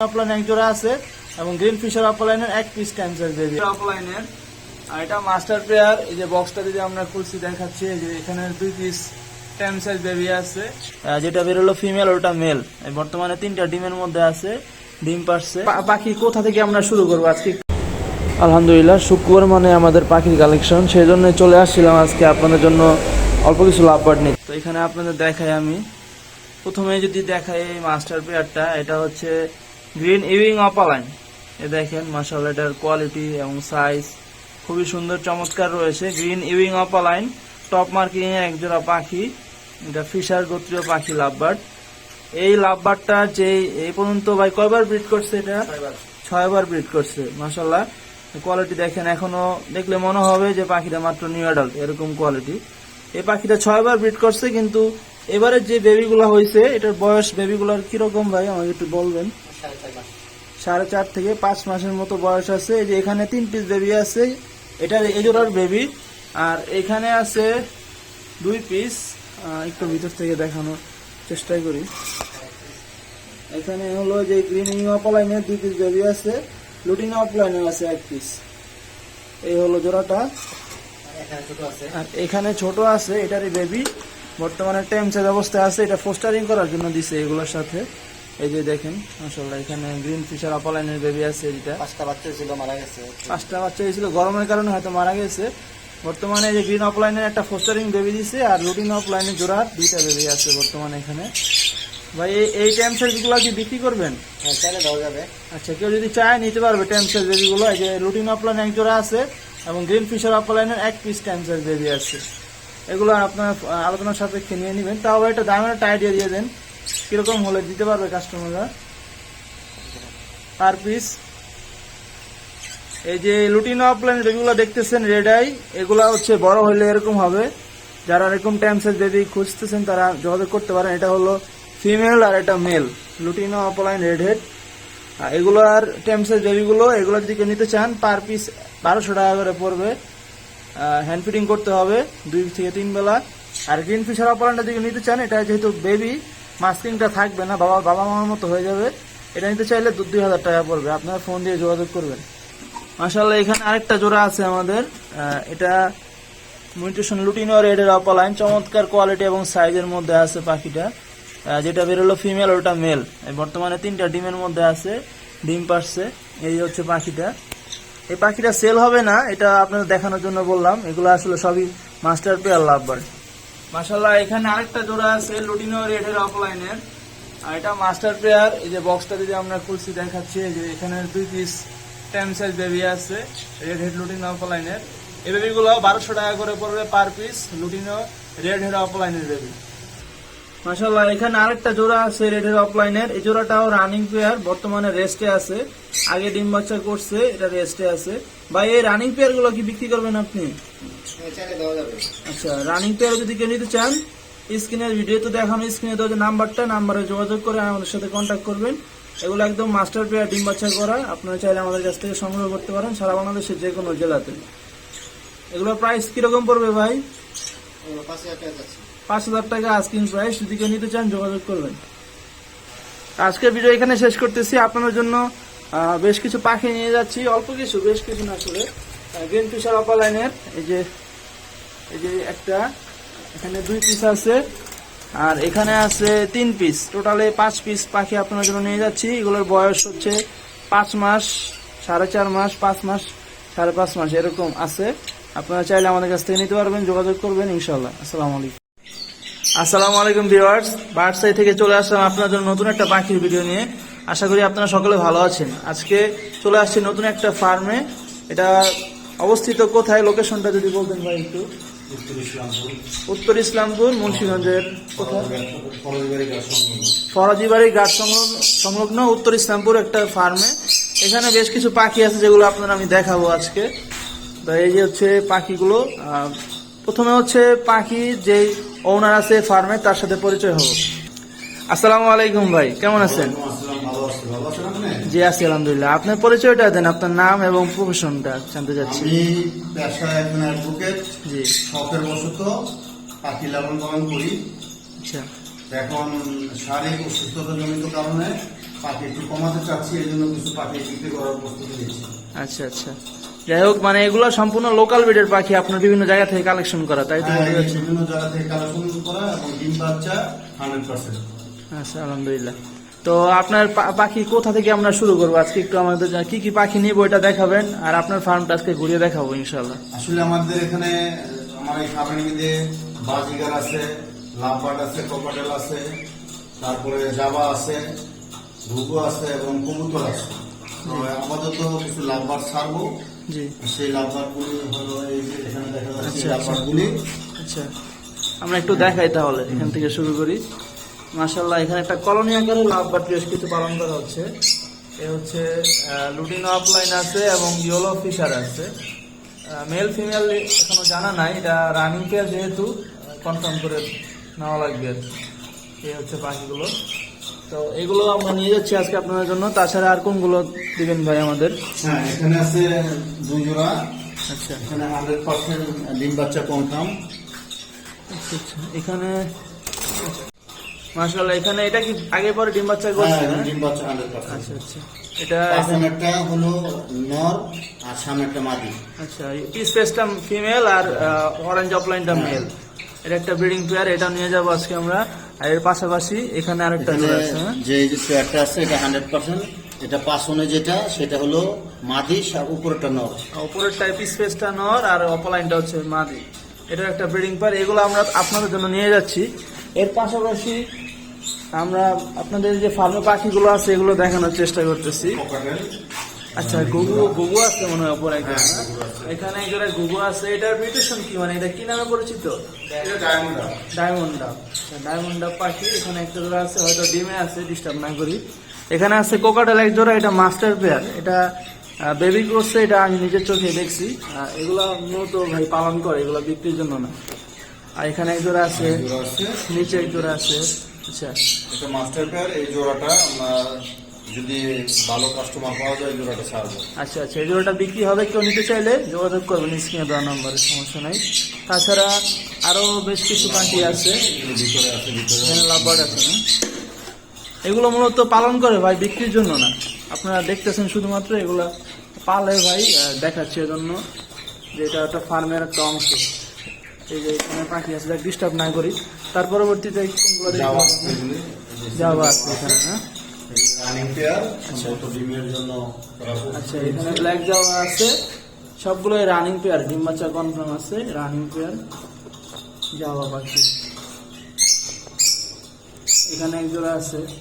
Offline এক জোড়া আছে এবং গ্রিন ফিশার অফলাইনের এক পিস ক্যান্সার বেবি অফলাইনের আর এটা মাস্টার পেয়ার এই যে বক্সটা যদি আমরা খুলছি দেখাচ্ছি এই যে এখানে দুই পিস সাইজ বেবি আছে। যেটা বেরোলো ফিমেল ওটা মেল বর্তমানে তিনটা ডিমের মধ্যে আছে ডিম পারছে। পাখি কোথা থেকে আমরা শুরু করব আজকে? আলহামদুলিল্লাহ শুক্রবার মানে আমাদের পাখির কালেকশন সেই জন্য চলে আসছিলাম আজকে আপনাদের জন্য অল্প কিছু লাভ পাট নিতে তো এখানে আপনাদের দেখাই আমি। প্রথমে যদি দেখাই এই মাস্টার পেয়ারটা এটা হচ্ছে গ্রিন ইভিং অপালাইন এ দেখেন মাসাল এটার কোয়ালিটি এবং সাইজ খুবই সুন্দর চমৎকার রয়েছে। গ্রিন ইভিং অপালাইন টপ মার্কিং এর একজোড়া পাখি। এটা ফিশার গোত্রীয় পাখি লাভবার্ড। এই লাভবার্ডটা যে এই পর্যন্ত ভাই কয়বার ব্রিড করছে এটা? ছয়বার। ব্রিড করছে মাসাল্লাহ কোয়ালিটি দেখেন এখনও দেখলে মনে হবে যে পাখিটা মাত্র নিউ অ্যাডাল্ট এরকম কোয়ালিটি এই পাখিটা ছয়বার ব্রিড করছে কিন্তু এবারে যে বেবিগুলো হয়েছে এটার বয়স বেবিগুলোর কীরকম ভাই? আমাকে একটু বলবেন। সাড়ে চার থেকে পাঁচ মাসের মতো বয়স আছে। এই যে এখানে তিন পিস বেবি আছে। এটার এজোড়ার বেবি আর এখানে আছে দুই পিস একটু ভিতর থেকে দেখানোর চেষ্টাই করি। এখানে হলো যে গ্রিনিং অফলাইনে দুই পিস বেবি আছে। লুটিং অফলাইনে আছে এক পিস এই হলো জোড়াটা। আর এখানে ছোট আছে। এটারই বেবি বর্তমানে টেমসের অবস্থায় আছে এটা ফোস্টারিং করার জন্য দিছে এগুলোর সাথে। এই যে দেখেন মাসাল্লাহ এখানে গ্রিন ফিশার অপালাইনের বেবি আছে যেটা পাঁচটা বাচ্চা ছিল মারা গেছে। পাঁচটা বাচ্চা হয়েছিল গরমের কারণে হয়তো মারা গেছে। বর্তমানে এই যে গ্রিন অফলাইনের একটা ফোস্টারিং বেবি দিছে আর রুটিন অফলাইনের জোড়ার দুইটা বেবি আছে বর্তমানে এখানে। ভাই এই এই টেমসেরগুলো কি বিক্রি করবেন? হ্যাঁ চাইলে দেওয়া যাবে। আচ্ছা কেউ যদি চায় নিতে পারবে টাইম টেমসের বেবিগুলো এই যে রুটিন অফলাইন এক জোড়া আছে এবং গ্রিন ফিশার অফলাইনের এক পিস টাইম টেমসের বেবি আছে। এগুলো আপনার আলোচনার সাপেক্ষে নিয়ে নেবেন। তাও একটা দামের একটা আইডিয়া দিয়ে দেন, কীরকম হলে দিতে পারবে কাস্টমাররা পার পিস এই যে লুটিন অফলাইন বেবিগুলো দেখতেছেন রেড আই এগুলা হচ্ছে বড় হলে এরকম হবে। যারা এরকম টেমসের বেবি খুঁজতেছেন, তারা যোগাযোগ করতে পারেন। এটা হলো ফিমেল আর এটা male lutino opaline red head এগুলো আর টেমসের বেবিগুলো এগুলো যদি কেউ নিতে চান পার পিস বারোশো টাকা করে পড়বে। হ্যান্ড ফিটিং করতে হবে দুই থেকে তিন বেলা। আর গ্রিন ফিশার অপারেন্টটা যদি নিতে চান, এটা যেহেতু বেবি মাস্কিংটা থাকবে না, বাবা বাবা মামার মতো হয়ে যাবে। এটা নিতে চাইলে দু দুই হাজার টাকা পড়বে। আপনারা ফোন দিয়ে যোগাযোগ করবেন। মাসাল্লাহ এখানে আরেকটা জোড়া আছে আমাদের। এটা মিউটেশন লুটিনো রেডের অপালাইন চমৎকার কোয়ালিটি এবং সাইজের মধ্যে আছে পাখিটা। যেটা বেরোলো ফিমেল ওটা মেল বর্তমানে তিনটা ডিমের মধ্যে আছে, ডিম পারছে, এই হচ্ছে পাখিটা। এই পাখিটা সেল হবে না, এটা আপনাদের দেখানোর জন্য বললাম। এগুলো আসলে সবই মাস্টার পেয়ার লাভবার মাসাল্লাহ এখানে আরেকটা জোড়া আছে, লুটিনো রেডের অফলাইনের আর এটা মাস্টার পেয়ার এই যে বক্সটা যদি আমরা খুলছি, দেখাচ্ছি যে এখানে দুই পিস টেন সাইজ বেবি আছে রেড হেড লুটিনো অফলাইনের এই বেবিগুলো বারোশো টাকা করে পড়বে per piece lutino red head অফলাইনের বেবি মাশাল্লাহ এখানে আরেকটা জোড়া আছে রেড হেড অফলাইনের এই জোড়াটাও রানিং পেয়ার বর্তমানে রেস্টে আছে। আগে ডিম বাচ্চা করছে, এটা রেস্টে আছে। ভাই, এই রানিং পেয়ারগুলো কি বিক্রি করবেন আপনি? আচ্ছা রানিং পেয়ার যদি কেউ নিতে চান, স্ক্রিনের ভিডিওতে দেখানো স্ক্রিনে দেওয়া যে নাম্বারটা, নাম্বারে যোগাযোগ করে আমাদের সাথে কন্ট্যাক্ট করবেন। এগুলো একদম মাস্টার পেয়ার ডিম বাচ্চা করা। আপনারা চাইলে আমাদের কাছ থেকে সংগ্রহ করতে পারেন, সারা বাংলাদেশের যে কোনো জেলাতে। এগুলোর প্রাইস কীরকম পড়বে ভাই? এগুলো পাঁচ হাজার টাকা আস্কিং প্রাইস যদি কেউ নিতে চান, যোগাযোগ করবেন। ভিডিও এখানে শেষ করতেছি। জন্য বেশ কিছু পাখি নিয়ে যাচ্ছি। অল্প কিছু, বেশ কিছু না আসলে। গ্রিন এই যে এই যে একটা, এখানে দুই পিস আছে। আর এখানে আছে তিন পিস টোটালে পাঁচ পিস পাখি আপনার জন্য নিয়ে যাচ্ছি। এগুলোর বয়স হচ্ছে পাঁচ মাস, সাড়ে চার মাস, পাঁচ মাস, সাড়ে পাঁচ মাস, এরকম আছে। আপনারা চাইলে আমাদের কাছ থেকে নিতে পারবেন, যোগাযোগ করবেন ইনশাল্লাহ আসসালামু আলাইকুম। আসসালামু আলাইকুম ভিওয়ার্স বার্ডসাই থেকে চলে আসলাম আপনার জন্য নতুন একটা পাখির ভিডিও নিয়ে। আশা করি আপনারা সকলে ভালো আছেন। আজকে চলে আসছি নতুন একটা ফার্মে। এটা অবস্থিত কোথায়? লোকেশনটা যদি বলতেন ভাই একটু। উত্তর ইসলামপুর, মুন্সিগঞ্জের ফরাজিবাড়ি সংলগ্ন সংলগ্ন উত্তর ইসলামপুর একটা ফার্মে। এখানে বেশ কিছু পাখি আছে যেগুলো আপনারা আমি দেখাবো আজকে। তো এই যে হচ্ছে পাখিগুলো প্রথমে হচ্ছে পাখি যে ওনার আছে ফার্মে তার সাথে পরিচয় হব। আসসালামু আলাইকুম ভাই কেমন আছেন? জি আছি আলহামদুলিল্লাহ। আপনার পরিচয়টা দেন আপনার নাম এবং প্রফেশনটা জানতে চাচ্ছি। আমি পেশায় একজন অ্যাডভোকেট জি। শখের বশত পাখি লালন পালন করি। আচ্ছা। এখন শারীরিক কারণে পাখি একটু কমাতে চাচ্ছি এই জন্য কিছু পাখি বিক্রি করার প্রস্তুতি আচ্ছা আচ্ছা। যাই হোক মানে এগুলো সম্পূর্ণ লোকাল ব্রিডের পাখি আপনার বিভিন্ন জায়গা থেকে কালেকশন করা তাই তো হ্যাঁ, বিভিন্ন জায়গা থেকে কালেকশন করা এবং ডিম বাচ্চা হান্ড্রেড পার্সেন্ট আচ্ছা আলহামদুলিল্লাহ। তো আপনার পাখি কোথা থেকে আমরা শুরু করব? আজকে একটু আমাদের কি কি পাখি নিব এটা দেখাবেন আর আপনার ফার্মটা আজকে ঘুরিয়ে দেখাবো ইনশাল্লাহ আসলে আমাদের এখানে আমার এই খাবারের বাজিগার আছে লাভবার্ড আছে কপাটেল আছে তারপরে জাবা আছে ঘুঘু আছে এবং কবুতর আছে। তো আপাতত কিছু লাভবার্ড ছাড়বো জি। সেই লাভবার্ড গুলি হলো এই যে এখানে দেখা যাচ্ছে আচ্ছা, আচ্ছা। আমরা একটু দেখাই তাহলে এখান থেকে শুরু করি। মাশাল্লাহ এখানে একটা কলোনি আকারে বেশ কিছু পালন করা হচ্ছে। এ হচ্ছে লুটিনো অফলাইন আছে এবং ইয়োলো ফিশার আছে। মেল ফিমেল এখনও জানা নাই এটা রানিং পেয়ার যেহেতু কনফার্ম করে নেওয়া লাগবে। আর কি। এই হচ্ছে পাখিগুলো। তো এগুলো আমরা নিয়ে যাচ্ছি আজকে আপনাদের জন্য। তাছাড়া আর কোনগুলো দিবেন ভাই আমাদের? হ্যাঁ এখানে আছে দুই জোড়া। আচ্ছা। এখানে হান্ড্রেড পার্সেন্ট ডিম বাচ্চা কনফার্ম আচ্ছা, আচ্ছা। এখানে মাশাল্লাহ এখানে এটা কি আগে পরে ডিম বাচ্চা হ্যাঁ করছে না? ডিম বাচ্চা হান্ড্রেড পার্সেন্ট আচ্ছা আচ্ছা। এটা পাঁচমেরটা হলো নর আর সামনেরটা মাদি। আচ্ছা পিস পেসটা ফিমেল আর অরেঞ্জ অফলাইনটা মেল এটা একটা ব্রিডিং পেয়ার এটা নিয়ে যাব আজকে আমরা। আর এর পাশাপাশি এখানে আরেকটা জোড়া আছে হ্যাঁ? যে যে পেয়ারটা আছে এটা হান্ড্রেড পার্সেন্ট এটা পাঁচনে যেটা সেটা হলো মাদি আর উপরেরটা নর। উপরের টাইপ পিস পেসটা নর আর অফলাইনটা হচ্ছে মাদি। এটা একটা ব্রিডিং পেয়ার এগুলো আমরা আপনাদের জন্য নিয়ে যাচ্ছি। এর পাশাপাশি আমরা আপনাদের যে ফার্মে পাখিগুলো আছে এগুলো দেখানোর চেষ্টা করতেছি। আচ্ছা গুগু গুগু আছে মনে হয় একটা, হ্যাঁ? আছে। এখানে এগুলো গুগু আছে এটার মিউটেশন কি? মানে এটা কি নামে পরিচিত? ডায়মন্ড ডাব ডায়মন্ড ডাব পাখি এখানে একটা জোড়া আছে হয়তো ডিমে আছে ডিস্টার্ব না করি। এখানে আছে কোকাটেল এক জোড়া এটা মাস্টার পেয়ার এটা বেবি করছে এটা আমি নিজের চোখে দেখছি। এগুলো মূলত ভাই পালন করে এগুলো বিক্রির জন্য না। আর এখানে এক জোড়া আছে আছে। নিচে এক জোড়া আছে। আচ্ছা। এটা মাস্টার পেয়ার এই জোড়াটা আমরা যদি ভালো কাস্টমার পাওয়া যায় জোড়াটা ছাড়বো। আচ্ছা আচ্ছা এই জোড়াটা বিক্রি হবে কেউ নিতে চাইলে যোগাযোগ করবেন স্ক্রিনে দেওয়া নম্বরে সমস্যা নাই। তাছাড়া আরও বেশ কিছু পাখি আছে। ভিতরে আছে ভিতরে এখানে আছে না এগুলো মূলত পালন করে ভাই বিক্রির জন্য না। আপনারা দেখতেছেন শুধুমাত্র এগুলা পালে ভাই দেখাচ্ছে এজন্য যে এটা একটা ফার্মের একটা অংশ। এই যে এখানে পাখি আছে ডিস্টার্ব না করি। তার পরবর্তীতে কোনগুলো যাওয়া আছে এখানে না আচ্ছা এখানে ব্ল্যাক যাওয়া আছে। সবগুলো রানিং পেয়ার ডিম কনফার্ম আছে রানিং পেয়ার যাওয়া পাখি। এখানে এক জোড়া আছে। আচ্ছা,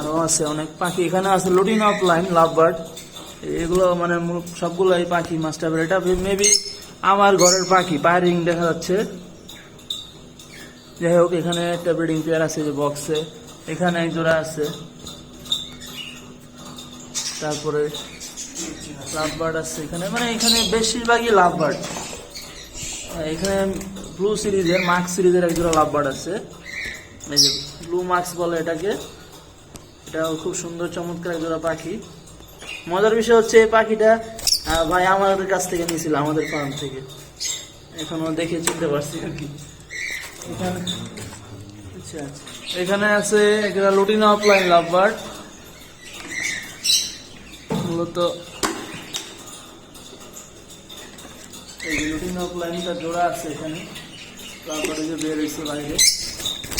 আচ্ছা। আছে অনেক পাখি। এখানে আছে lutino opaline love bird এগুলো মানে মূল- সবগুলো এই পাখি মাস্টার এটা মেবি আমার ঘরের পাখি পায়ারিং দেখা যাচ্ছে। যাই হোক, এখানে একটা ব্রিডিং পেয়ার আছে যে বক্সে এখানে এক জোড়া আছে। তারপরে লাভ বার্ড আছে এখানে। মানে এখানে বেশিরভাগই লাভ বার্ড এখানে ব্লু সিরিজের মার্ক সিরিজের এক জোড়া লাভ বার্ড আছে। এই যে ব্লু মার্কস বলে এটাকে। এটাও খুব সুন্দর, চমৎকার এক জোড়া পাখি। মজার বিষয় হচ্ছে এই পাখিটা ভাই আমাদের কাছ থেকে নিয়েছিল, আমাদের ফার্ম থেকে। এখনও দেখে চিনতে পারছি আর কি। এখানে আচ্ছা এখানে আছে একটা লুটিনা অফলাইন লাভ বার্ড মূলত এই লুটিনা অফলাইনটা জোড়া আছে এখানে। তারপরে যে বের হয়েছে বাইরে।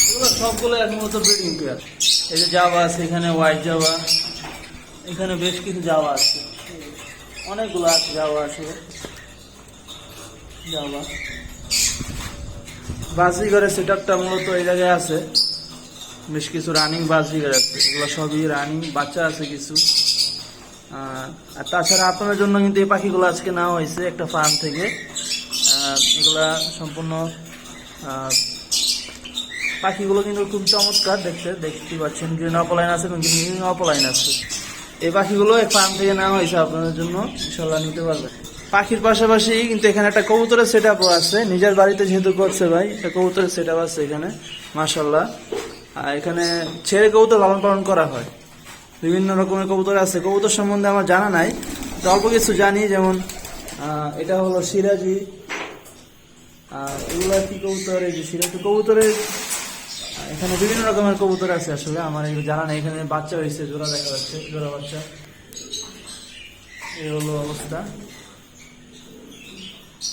এগুলো সবগুলো এখন মতো ব্রিডিং জাবা আছে, এখানে হোয়াইট জাবা এখানে বেশ কিছু জাবা আছে। অনেকগুলো আছে জাবা আছে। জাবা বাজিগরের সেট আপটা মূলত এই জায়গায় আছে। বেশ কিছু রানিং বাজিগর আছে। এগুলো সবই রানিং বাচ্চা আছে কিছু। আর তাছাড়া আপনাদের জন্য কিন্তু এই পাখিগুলো আজকে নেওয়া হয়েছে একটা ফার্ম থেকে। এগুলা সম্পূর্ণ পাখিগুলো কিন্তু খুব চমৎকার দেখতে। দেখতে পাচ্ছেন গ্রিন অপলাইন আছে এবং গ্রিন অপলাইন আছে। এই পাখিগুলো এই ফার্ম থেকে নেওয়া হয়েছে আপনাদের জন্য। ইনশাল্লাহ নিতে পারবেন। পাখির পাশাপাশি কিন্তু এখানে একটা কবুতরের সেট আপও আছে। নিজের বাড়িতে যেহেতু করছে ভাই, একটা কবুতরের সেট আপ আছে এখানে মাসাল্লাহ আর এখানে ছেড়ে কবুতর লালন পালন করা হয়। বিভিন্ন রকমের কবুতর আছে। কবুতর সম্বন্ধে আমার জানা নাই তো অল্প কিছু জানি, যেমন এটা হলো সিরাজি। আর কি কবুতর? এই যে সিরাজি কবুতরের এখানে এখানে বিভিন্ন রকমের কবুতর আছে আসলে, আমার এগুলো জানা নেই। এখানে বাচ্চা হয়েছে, জোড়া দেখা যাচ্ছে, জোড়া বাচ্চা। এই হলো অবস্থা।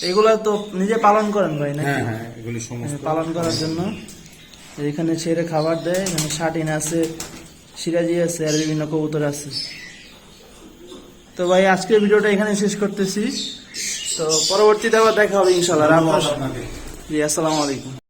এগুলা তো নিজে পালন করেন ভাই নাকি? হ্যাঁ হ্যাঁ এগুলি সমস্ত। পালন করার জন্য। এখানে ছেড়ে খাবার দেয় এখানে শাটিন আছে সিরাজি আছে আর বিভিন্ন কবুতর আছে। তো ভাই আজকের ভিডিওটা এখানে শেষ করতেছি। তো পরবর্তীতে আবার দেখা হবে ইনশাল্লাহ জি আসসালামু আলাইকুম।